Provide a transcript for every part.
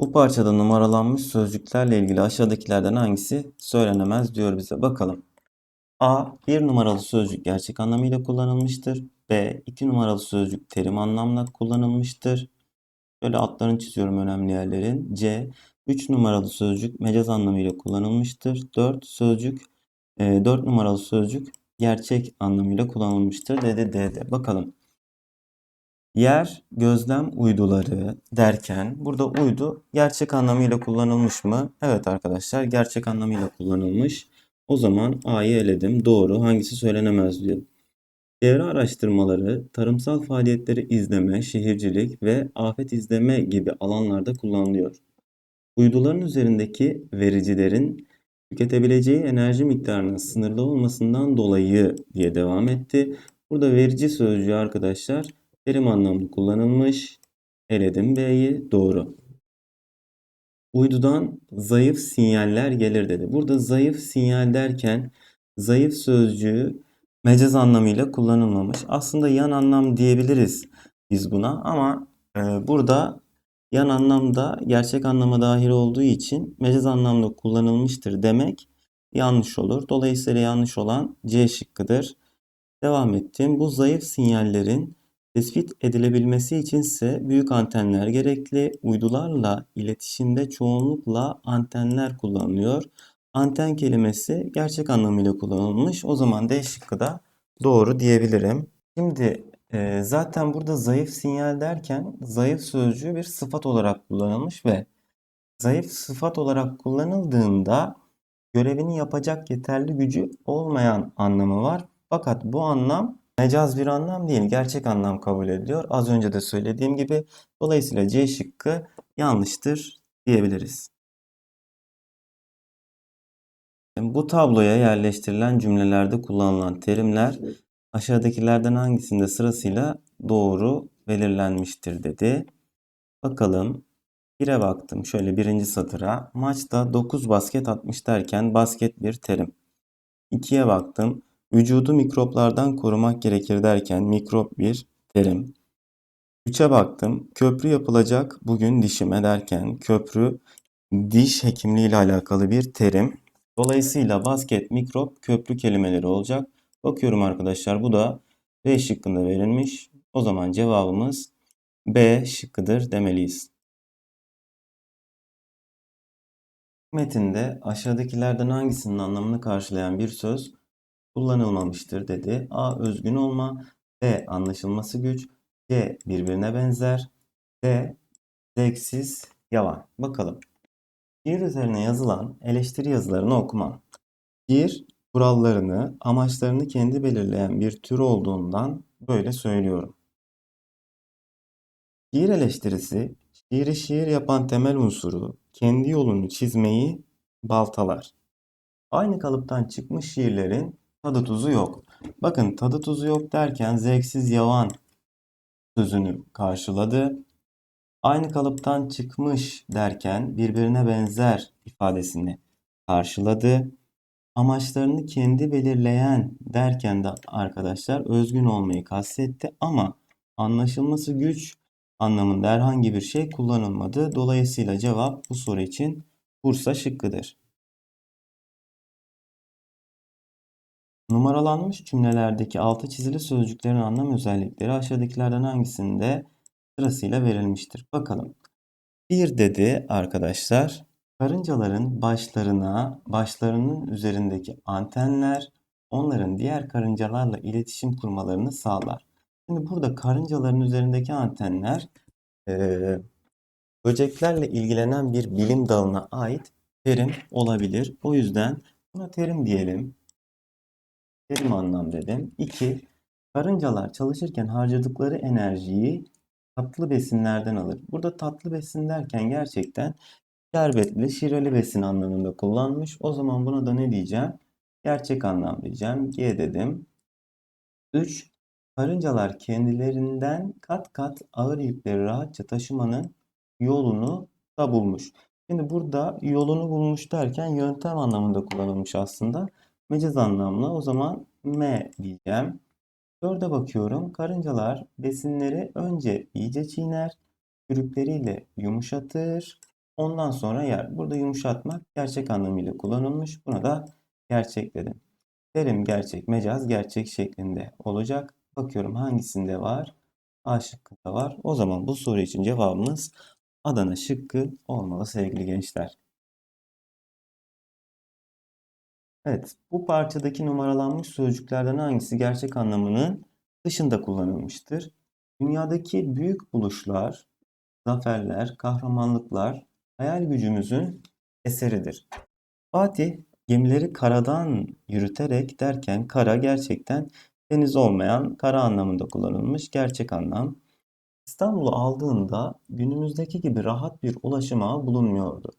Bu parçada numaralanmış sözcüklerle ilgili aşağıdakilerden hangisi söylenemez diyor bize. Bakalım. A. Bir numaralı sözcük gerçek anlamıyla kullanılmıştır. B. iki numaralı sözcük terim anlamla kullanılmıştır. Şöyle altlarını çiziyorum önemli yerlerin. C. 3 numaralı sözcük mecaz anlamıyla kullanılmıştır. 4 sözcük e, 4 numaralı sözcük gerçek anlamıyla kullanılmıştır dedi D'de. Bakalım. Yer, gözlem uyduları derken burada uydu gerçek anlamıyla kullanılmış mı? Evet arkadaşlar gerçek anlamıyla kullanılmış. O zaman A'yı eledim. Doğru. Hangisi söylenemez diyor. Çevre araştırmaları, tarımsal faaliyetleri izleme, şehircilik ve afet izleme gibi alanlarda kullanılıyor. Uyduların üzerindeki vericilerin tüketebileceği enerji miktarının sınırlı olmasından dolayı diye devam etti. Burada verici sözcüğü arkadaşlar terim anlamlı kullanılmış. Eledim B'yi. Doğru. Uydudan zayıf sinyaller gelir dedi. Burada zayıf sinyal derken zayıf sözcüğü mecaz anlamıyla kullanılmamış. Aslında yan anlam diyebiliriz biz buna ama e, burada yan anlamda gerçek anlama dahil olduğu için mecaz anlamda kullanılmıştır demek yanlış olur. Dolayısıyla yanlış olan C şıkkıdır. Devam ettim. Bu zayıf sinyallerin tespit edilebilmesi içinse büyük antenler gerekli. Uydularla iletişimde çoğunlukla antenler kullanılıyor. Anten kelimesi gerçek anlamıyla kullanılmış. O zaman D şıkkı da doğru diyebilirim. Şimdi e, zaten burada zayıf sinyal derken zayıf sözcüğü bir sıfat olarak kullanılmış ve zayıf sıfat olarak kullanıldığında görevini yapacak yeterli gücü olmayan anlamı var. Fakat bu anlam mecaz bir anlam değil, gerçek anlam kabul ediliyor. Az önce de söylediğim gibi. Dolayısıyla C şıkkı yanlıştır diyebiliriz. Bu tabloya yerleştirilen cümlelerde kullanılan terimler aşağıdakilerden hangisinde sırasıyla doğru belirlenmiştir dedi. Bakalım. 1'e baktım. Şöyle birinci satıra. Maçta 9 basket atmış derken basket bir terim. 2'ye baktım. Vücudu mikroplardan korumak gerekir derken mikrop bir terim. 3'e baktım. Köprü yapılacak bugün dişime derken köprü diş hekimliği ile alakalı bir terim. Dolayısıyla basket, mikrop, köprü kelimeleri olacak. Bakıyorum arkadaşlar bu da B şıkkında verilmiş. O zaman cevabımız B şıkkıdır demeliyiz. Metinde aşağıdakilerden hangisinin anlamını karşılayan bir söz kullanılmamıştır dedi. A. Özgün olma. B. Anlaşılması güç. C. Birbirine benzer. D. Zevksiz, yalan. Bakalım. Şiir üzerine yazılan eleştiri yazılarını okumam. Şiir kurallarını, amaçlarını kendi belirleyen bir tür olduğundan böyle söylüyorum. Şiir eleştirisi, şiiri şiir yapan temel unsuru, kendi yolunu çizmeyi baltalar. Aynı kalıptan çıkmış şiirlerin tadı tuzu yok. Bakın tadı tuzu yok derken zevksiz yavan sözünü karşıladı. Aynı kalıptan çıkmış derken birbirine benzer ifadesini karşıladı. Amaçlarını kendi belirleyen derken de arkadaşlar özgün olmayı kastetti ama anlaşılması güç anlamında herhangi bir şey kullanılmadı. Dolayısıyla cevap bu soru için Bursa şıkkıdır. Numaralanmış cümlelerdeki altı çizili sözcüklerin anlam özellikleri aşağıdakilerden hangisinde sırasıyla verilmiştir? Bakalım. Bir dedi arkadaşlar. Karıncaların başlarına, başlarının üzerindeki antenler onların diğer karıncalarla iletişim kurmalarını sağlar. Şimdi burada karıncaların üzerindeki antenler e, böceklerle ilgilenen bir bilim dalına ait terim olabilir. O yüzden buna terim diyelim. Terim anlam dedim. 2. Karıncalar çalışırken harcadıkları enerjiyi tatlı besinlerden alır. Burada tatlı besin derken gerçekten şerbetli, şireli besin anlamında kullanmış. O zaman buna da ne diyeceğim? Gerçek anlam diyeceğim. G dedim. 3. Karıncalar kendilerinden kat kat ağır yükleri rahatça taşımanın yolunu da bulmuş. Şimdi burada yolunu bulmuş derken yöntem anlamında kullanılmış aslında. Mecaz anlamlı. O zaman M diyeceğim. Dörde bakıyorum. Karıncalar besinleri önce iyice çiğner, çürükleriyle yumuşatır, ondan sonra yer. Burada yumuşatmak gerçek anlamıyla kullanılmış. Buna da gerçek dedim. Terim gerçek, mecaz gerçek şeklinde olacak. Bakıyorum hangisinde var? A şıkkında var. O zaman bu soru için cevabımız Adana şıkkı olmalı sevgili gençler. Evet, bu parçadaki numaralanmış sözcüklerden hangisi gerçek anlamının dışında kullanılmıştır? Dünyadaki büyük buluşlar, zaferler, kahramanlıklar hayal gücümüzün eseridir. Fatih gemileri karadan yürüterek derken kara gerçekten deniz olmayan kara anlamında kullanılmış gerçek anlam. İstanbul'u aldığında günümüzdeki gibi rahat bir ulaşım ağı bulunmuyordu.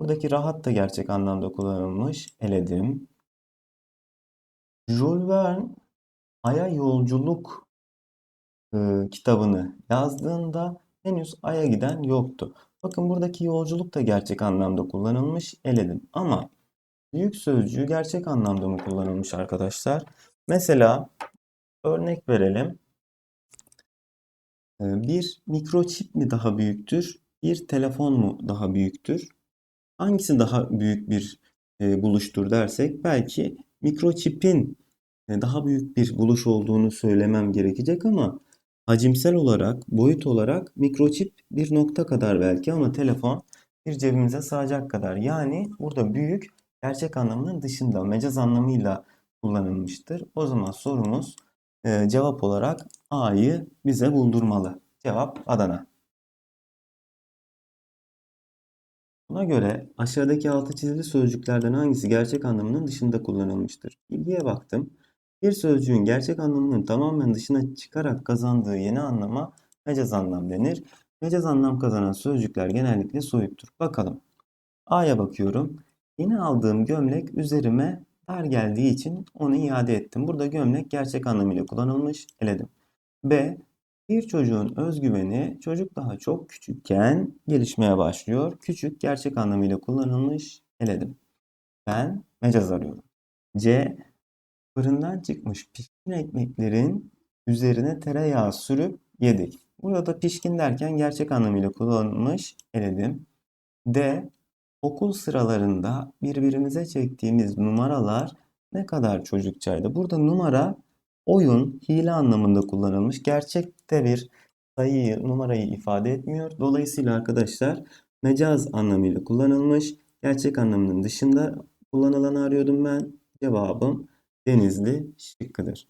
Buradaki rahat da gerçek anlamda kullanılmış. Eledim. Jules Verne Ay'a Yolculuk e, kitabını yazdığında henüz Ay'a giden yoktu. Bakın buradaki yolculuk da gerçek anlamda kullanılmış. Eledim. Ama büyük sözcüğü gerçek anlamda mı kullanılmış arkadaşlar? Mesela örnek verelim. E, bir mikroçip mi daha büyüktür? Bir telefon mu daha büyüktür? Hangisi daha büyük bir e, buluştur dersek belki mikroçipin e, daha büyük bir buluş olduğunu söylemem gerekecek ama hacimsel olarak, boyut olarak mikroçip bir nokta kadar belki ama telefon bir cebimize sığacak kadar. Yani burada büyük gerçek anlamının dışında mecaz anlamıyla kullanılmıştır. O zaman sorumuz e, cevap olarak A'yı bize buldurmalı. Cevap Adana. Buna göre aşağıdaki altı çizili sözcüklerden hangisi gerçek anlamının dışında kullanılmıştır? Bilgiye baktım. Bir sözcüğün gerçek anlamının tamamen dışına çıkarak kazandığı yeni anlama mecaz anlam denir. Mecaz anlam kazanan sözcükler genellikle soyuttur. Bakalım. A'ya bakıyorum. Yeni aldığım gömlek üzerime dar geldiği için onu iade ettim. Burada gömlek gerçek anlamıyla kullanılmış. Eledim. B. Bir çocuğun özgüveni çocuk daha çok küçükken gelişmeye başlıyor. Küçük gerçek anlamıyla kullanılmış. Eledim. Ben mecaz arıyorum. C. Fırından çıkmış pişkin ekmeklerin üzerine tereyağı sürüp yedik. Burada da pişkin derken gerçek anlamıyla kullanılmış. Eledim. D. Okul sıralarında birbirimize çektiğimiz numaralar ne kadar çocukçaydı. Burada numara oyun, hile anlamında kullanılmış. Gerçekte bir sayıyı, numarayı ifade etmiyor. Dolayısıyla arkadaşlar mecaz anlamıyla kullanılmış. Gerçek anlamının dışında kullanılanı arıyordum ben. Cevabım Denizli şıkkıdır.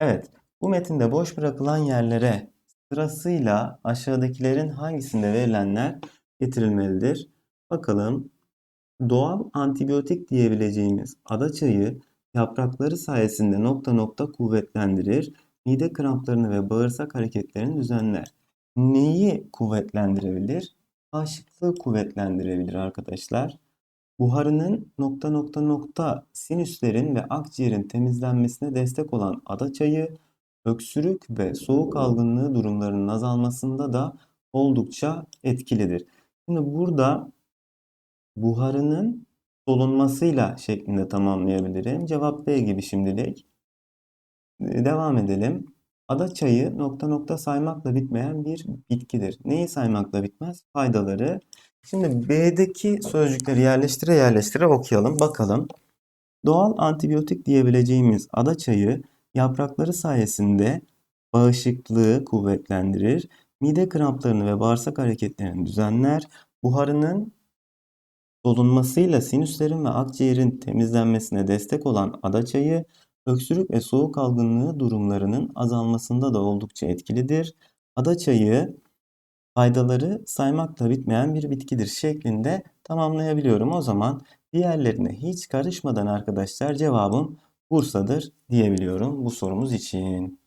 Evet, bu metinde boş bırakılan yerlere sırasıyla aşağıdakilerin hangisinde verilenler getirilmelidir? Bakalım. Doğal antibiyotik diyebileceğimiz adaçayı yaprakları sayesinde nokta nokta kuvvetlendirir, mide kramplarını ve bağırsak hareketlerini düzenler. Neyi kuvvetlendirebilir? Bağışıklığı kuvvetlendirebilir arkadaşlar. Buharının nokta nokta nokta sinüslerin ve akciğerin temizlenmesine destek olan adaçayı, öksürük ve soğuk algınlığı durumlarının azalmasında da oldukça etkilidir. Şimdi burada buharının solunmasıyla şeklinde tamamlayabilirim. Cevap B gibi şimdilik. Devam edelim. Ada çayı nokta nokta saymakla bitmeyen bir bitkidir. Neyi saymakla bitmez? Faydaları. Şimdi B'deki sözcükleri yerleştire yerleştire okuyalım. Bakalım. Doğal antibiyotik diyebileceğimiz ada çayı yaprakları sayesinde bağışıklığı kuvvetlendirir, mide kramplarını ve bağırsak hareketlerini düzenler, buharının solunmasıyla sinüslerin ve akciğerin temizlenmesine destek olan ada çayı, öksürük ve soğuk algınlığı durumlarının azalmasında da oldukça etkilidir. Ada çayı faydaları saymakla bitmeyen bir bitkidir şeklinde tamamlayabiliyorum. O zaman diğerlerine hiç karışmadan arkadaşlar cevabım Bursa'dır diyebiliyorum bu sorumuz için.